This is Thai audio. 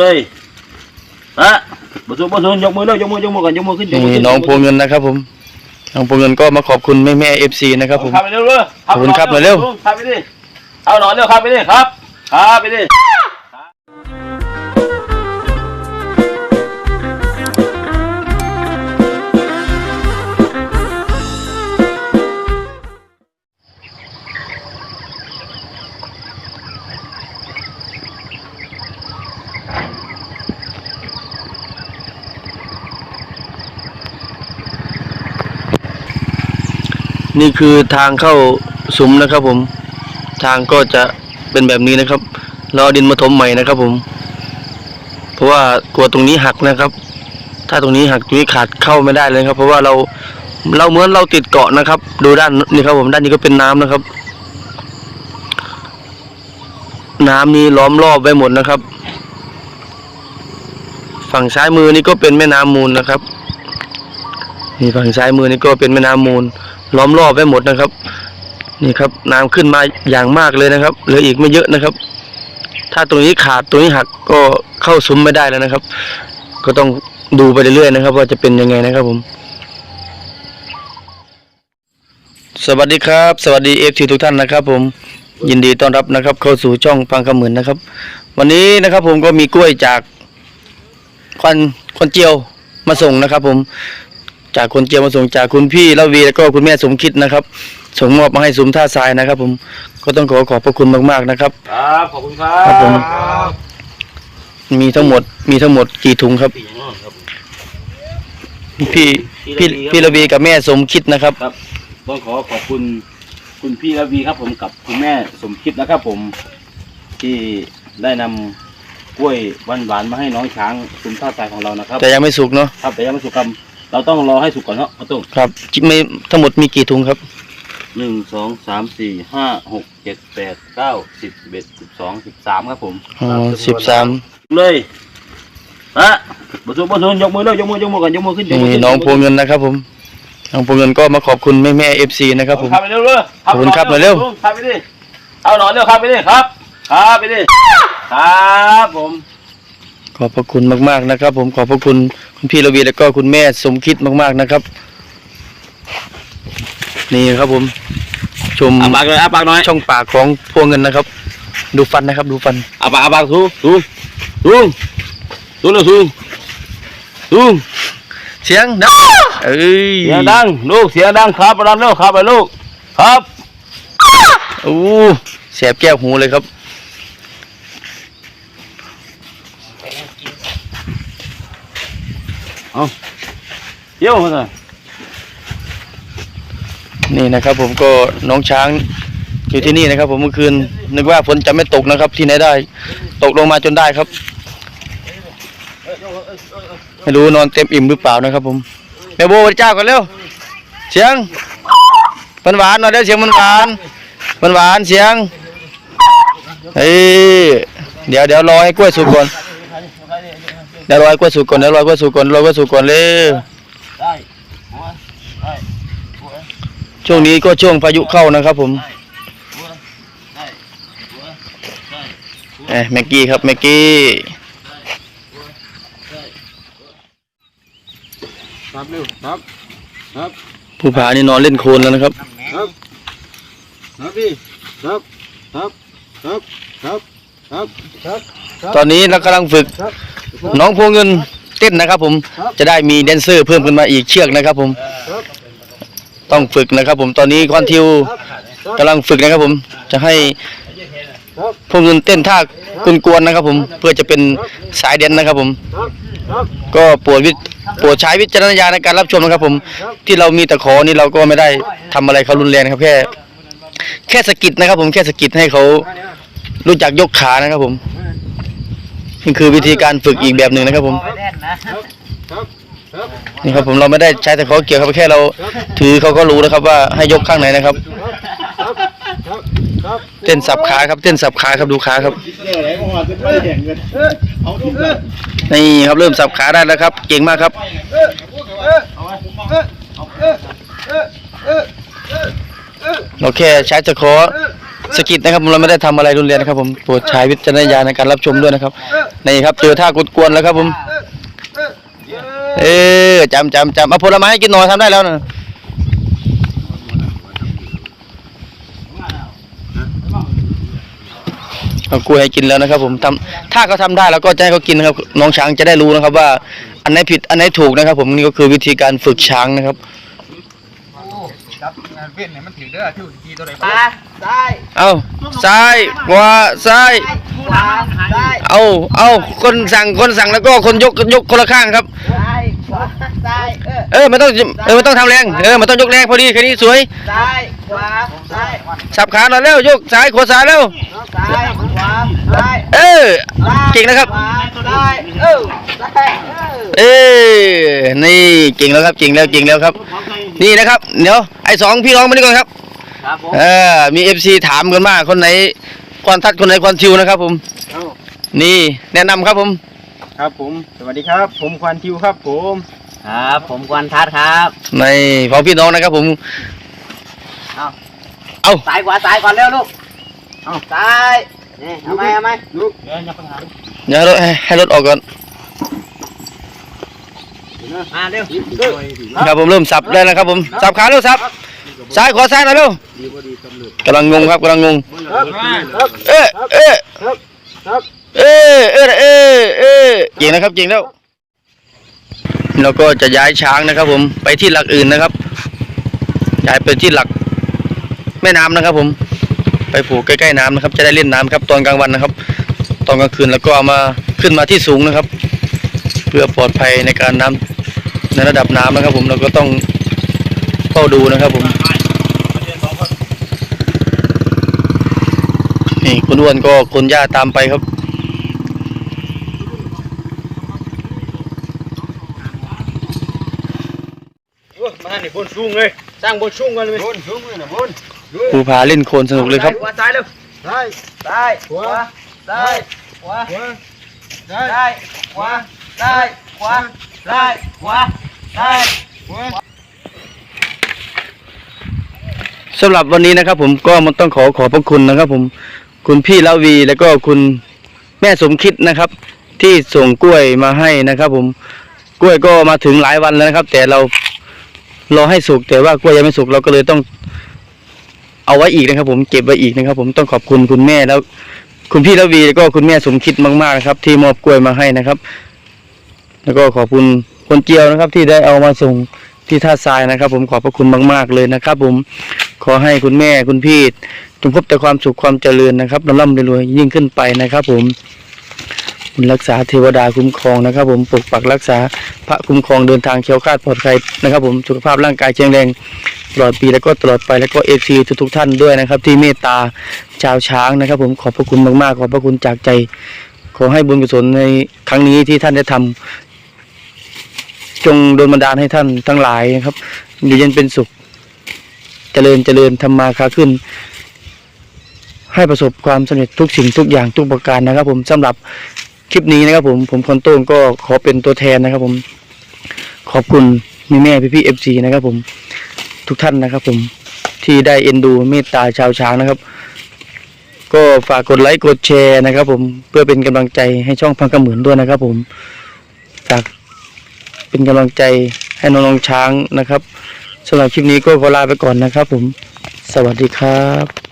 เลยอะบสุบสุยกมือเลยยกมือยกมือก่อนยกมือขึ้นยกมือนี่ขึ้นน้องพวงเงินนะครับผมน้องพวงเงินก็มาขอบคุณแม่แม่เอฟซีนะครับผม ขับไปเร็วเลยขอบคุณครับหน่อยเร็ว ขับไปดิเอาหน่อยเร็วขับไปดิครับขับไปดิ นี่คือทางเข้าซุ้มนะครับผม ทางก็จะเป็นแบบนี้นะครับเราเอาดินมาถมใหม่นะครับผม เพราะว่ากลัวตรงนี้หักนะครับ ถ้าตรงนี้หักตรงนี้ขาดเข้าไม่ได้เลยครับ เพราะว่าเราเราเหมือนเราติดเกาะนะครับ ดูด้านนี่ครับผมด้านนี้ก็เป็นน้ำนะครับ น้ำนี้ล้อมรอบไว้หมดนะครับ ฝั่งซ้ายมือนี่ก็เป็นแม่น้ำมูลนะครับนี่ฝั่งซ้ายมือนี่ก็เป็นแม่น้ำมูล ล้อมรอบไว้หมดนะครับ นี่ครับน้ำขึ้นมาอย่างมากเลยนะครับเหลืออีกไม่เยอะนะครับ ถ้าตรงนี้ขาดตรงนี้หักก็เข้าซุ้มไม่ได้แล้วนะครับ ก็ต้องดูไปเรื่อยๆนะครับ ว่าจะเป็นยังไงนะครับผม สวัสดีครับ สวัสดีเอฟซีทุกท่านนะครับ ผมยินดีต้อนรับนะครับ เข้าสู่ช่องพังคำหมื่นนะครับ วันนี้นะครับ ผมก็มีกล้วยจากควันควันเจียวมาส่งนะครับ ผม จากคนเจียมมาส่งจากคุณพี่ละวีแล้วก็คุณแม่สมคิดนะครับ ส่งมอบมาให้สุมท่าทรายนะครับ ผมก็ต้องขอขอบพระคุณมากๆนะครับ ครับขอบคุณครับครับผมมีทั้งหมดมีทั้งหมดกี่ถุงครับปีอย่างนั้นครับ พี่พี่พี่ละวีกับแม่สมคิดนะครับ ครับต้องขอขอบคุณคุณพี่ระวีครับ ผมกับคุณแม่สมคิดนะครับ ผมที่ได้นำกล้วยหวานหวานๆมาให้น้องช้างคุณท่าทรายของเรานะครับแต่ยังไม่สุกเนาะครับแต่ยังไม่สุกคำ เราต้องรอให้สุกก่อนเนาะพ่อตุ้งครับไม่ทั้งหมดมีกี่ถุงครับหนึ่งสองสามสี่ห้าหกเจ็ดแปดเก้าสิบสิบเอ็ดสิบสองสิบสามครับผมอ๋อสิบสามเลยอะบสุบสุยกมือเลยยกมือยกมือก่อนยกมือขึ้นยกมืนี่ขึ้น้องพวงเงินนะครับผมน้องพวงเงินก็มาขอบคุณแม่แม่เอฟซีนะครับผมขับไปเร็วเลยขอบคุณครับหน่อยเร็วขับไปดิเอาหน่อยเร็วขับไปดิครับขับไปดิครับผม ขอบพระคุณมากๆนะครับ ผมขอบพระคุณคุณพี่ละวีแล้วก็คุณแม่สมคิดมากๆนะครับ นี่ครับผมชมอาปากเลยอาปากหน่อยช่องปากของพวงเงินนะครับ ดูฟันนะครับ ดูฟันอาปากอาปากสูสูสูสูเร็วสูสูเสียงดังเอ้ยเสียงดังลูกเสียงดังครับรันเร็วครับไปลูกครับโอ้แสบแก้วหูเลยครับ เยี่ยวมเลยนี่นะครับ ผมก็น้องช้างอยู่ที่นี่นะครับ ผมเมื่อคืนนึกว่าฝนจะไม่ตกนะครับ ที่ไหนได้ ตกลงมาจนได้ครับไม่รู้นอนเต็มอิ่มหรือเปล่านะครับ ผมแม่โบเจ้ากันเร็วเสียงมันหวานหน่อยเด้เสียงมันหวานมันหวานเสียงเฮ้ยเดี๋ยวเดี๋ยวรอให้กล้วยสุกก่อน เดี๋ยวรอให้กล้วยสุกก่อนเดี๋ยวรอให้กล้วยสุกก่อนรอให้กล้วยสุกก่อนเลยได้ช่วงนี้ก็ช่วงพายุเข้านะครับผมเอ้ยแม็กกี้ครับแม็กกี้ครับเร็วครับครับผู้ผานี่นอนเล่นโคลนแล้วนะครับ ครับ ครับพี่ครับครับครับครับครับครับตอนนี้เรากำลังฝึก น้องพวงเงินเต้นนะครับ ผมจะได้มีแดนเซอร์เพิ่มขึ้นมาอีกเชือกนะครับ ผมต้องฝึกนะครับ ผมตอนนี้คอนทิวกำลังฝึกนะครับ ผมจะให้พวกเงินเต้นท่ากวนๆนะครับ ผมเพื่อจะเป็นสายแดนนะครับ ผม ก็โปรดวิโปรดใช้วิจารณญาณในการรับชมนะครับ ผมที่เรามีตะขอนี่เราก็ไม่ได้ทำอะไรเขารุนแรงนะครับ แค่ แค่สะกิดนะครับ ผมแค่สะกิดให้เขารู้จักยกขานะครับ ผม นี่คือวิธีการฝึกอีกแบบหนึ่งนะครับผมนี่ครับผมเราไม่ได้ใช้แตะขอเกี่ยวครับแค่เราถือเขาก็รู้นะครับว่าให้ยกข้างไหนนะครับ เต้นสับขาครับเต้นสับขาครับดูขาครับ นี่ครับเริ่มสับขาได้แล้วครับ เก่งมากครับ เราแค่ใช้ตะขอ สะกิดนะครับเราไม่ได้ทำอะไรรุนแรงนะครับ ผมโปรดใช้วิจารณญาณในการรับชมด้วยนะครับนี่ครับเจอท่ากวนๆแล้วครับ ผม เออจำจำจำเอาผลไม้ให้กินหน่อยทำได้แล้วนะเอากล้วยให้กินแล้วนะครับ ผมทำถ้าเขาทำได้แล้วก็จะให้เขากินนะครับ น้องช้างจะได้รู้นะครับ ว่า อันไหนผิดอันไหนถูกนะครับ ผมนี่ก็คือวิธีการฝึกช้างนะครับ จับงานเว้นเนี่ยมันถือเด้อที่ทีตัวไหนตาซ้ายเอาซ้ายขวาซ้ายขวาซ้ายเอาเอาคนสั่งคนสั่งแล้วก็คนยกยกคนละข้างครับซ้ายขวาซ้ายเออเออไม่ต้องเออไม่ต้องทำแรงเออไม่ต้องยกแรงพอดีแค่นี้สวยซ้ายขวาซ้ายสับขาหน่อยเร็วยกซ้ายขวาซ้ายเร็วซ้ายขวาซ้ายเออเก่งนะครับขวาซ้ายเออซ้ายเออเออนี่เก่งแล้วครับเก่งแล้วเก่งแล้วครับ นี่นะครับเดี๋ยวไอ้สองพี่น้องมานี่ก่อนครับครับผมเออมีเอฟซีถามกันมาคนไหนควันทัดคนไหนควันชิวนะครับผมนี่แนะนำครับผม ครับผม สวัสดีครับ ผมควันทิวครับผม ครับ ผมกวนทัศน์ครับในของพี่น้องนะครับผม เอาเอาซ้ายขวาซ้ายก่อนเร็วลูกเอาซ้ายนี่เอาไหมเอาไหมลูกเดี๋ยวให้รถให้ให้รถออกก่อน มาเร็วครับผมเริ่มสับได้แล้วครับผมสับขาเร็วสับซ้ายขวาซ้ายหน่อยเร็วกำลังงงครับกำลังงงครับเอ๊ะเอ๊ะครับครับเอ๊ะเอ๊ะเอ๊ะเอ๊ะเก่งนะครับเก่งแล้วเราก็จะย้ายช้างนะครับ ผมไปที่หลักอื่นนะครับ ย้ายไปที่หลักแม่น้ำนะครับ ผมไปผูกใกล้ๆน้ำนะครับ จะได้เล่นน้ำครับ ตอนกลางวันนะครับ ตอนกลางคืนแล้วก็เอามาขึ้นมาที่สูงนะครับ เพื่อปลอดภัยในการน้ำ ในระดับน้ำนะครับ ผมเราก็ต้องเฝ้าดูนะครับ ผมนี่คุณอ้วนก็คนหญ้าตามไปครับมาหนิบนสูงเลยสร้างบนสูงกันเลยบนสูงเลยนะบนภูผาเล่นโคลนสนุกเลยครับขวาซ้ายเร็วซ้ายซ้ายขวาซ้ายขวาขวาซ้ายซ้ายขวาซ้ายขวาซ้ายขวาซ้ายขวา สำหรับวันนี้นะครับ ผมก็มันต้องขอขอบพระคุณนะครับ ผมคุณพี่ละวีแล้วก็คุณแม่สมคิดนะครับ ที่ส่งกล้วยมาให้นะครับ ผมกล้วยก็มาถึงหลายวันแล้วนะครับ แต่เรารอให้สุกแต่ว่ากล้วยยังไม่สุกเราก็เลยต้อง เอาไว้อีกนะครับ ผมเก็บไว้อีกนะครับ ผมต้องขอบคุณคุณแม่แล้ว คุณพี่ละวีแล้วก็คุณแม่สมคิดมากๆนะครับ ที่มอบกล้วยมาให้นะครับ แล้วก็ขอบคุณ คนเจียวนะครับที่ได้เอามาส่งที่ท่าทรายนะครับ ผมขอบพระคุณมาก ๆ เลยนะครับ ผมขอให้คุณแม่คุณพี่จงพบแต่ความสุขความเจริญนะครับร่ำรวยยิ่งขึ้นไปนะครับ ผมบุญรักษาเทวดาคุ้มครองนะครับ ผมปกปักรักษาพระคุ้มครองเดินทางเคียวคาดปลอดภัยนะครับ ผมสุขภาพร่างกายแข็งแรงตลอดปีแล้วก็ตลอดไปแล้วก็เอฟซีทุกๆท่านด้วยนะครับ ที่เมตตาชาวช้างนะครับ ผมขอบพระคุณมากๆขอบพระคุณจากใจขอให้บุญกุศลในครั้งนี้ที่ท่านได้ทำ จงโดนบันดาลให้ท่านทั้งหลายนะครับ อยู่เย็นเป็นสุข เจริญเจริญทำมาค้าขึ้น ให้ประสบความสำเร็จทุกสิ่งทุกอย่างทุกประการนะครับ ผมสำหรับคลิปนี้นะครับ ผมผมคนโต้งก็ขอเป็นตัวแทนนะครับ ผมขอบคุณม่แม่พี่พี่เอฟซีนะครับ ผมทุกท่านนะครับ ผมที่ได้เอ็นดูเมตตาชาวช้างนะครับ ก็ฝากกดไลค์กดแชร์นะครับ ผมเพื่อเป็นกำลังใจให้ช่องพังกระหมื่นด้วยนะครับ ผมฝาก เป็นกำลังใจให้น้องๆช้างนะครับสำหรับคลิปนี้ก็ขอลาไปก่อนนะครับผม สวัสดีครับ